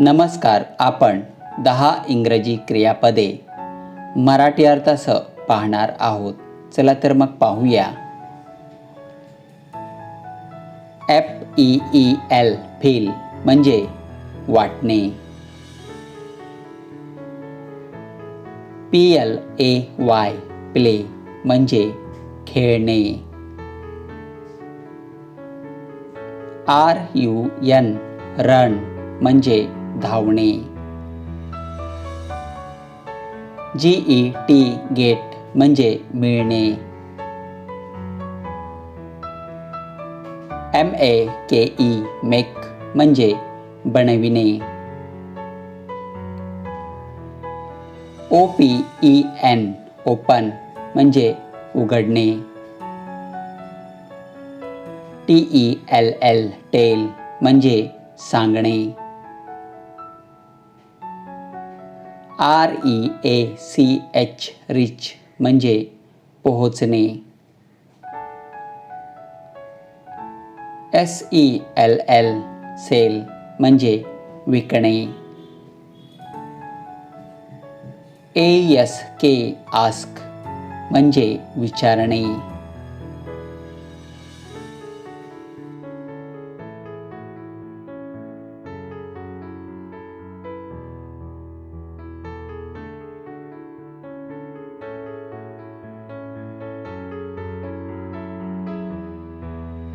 नमस्कार आपण दहा इंग्रजी क्रियापदे मराठी अर्थासह पाहणार आहोत. चला तर मग पाहूया. F E E L feel म्हणजे वाटणे. P L A Y play म्हणजे खेळणे. आर यू एन रन म्हणजे धावणे. जी ई टी गेट म्हणजे मिळणे. M A K E make म्हणजे बनविणे. O P E N open म्हणजे उघडणे. T E L L tell म्हणजे सांगणे. R E A C H reach म्हणजे पोहोचणे. S E L L sell म्हणजे विकणे. एस के आस्क म्हणजे विचारणे.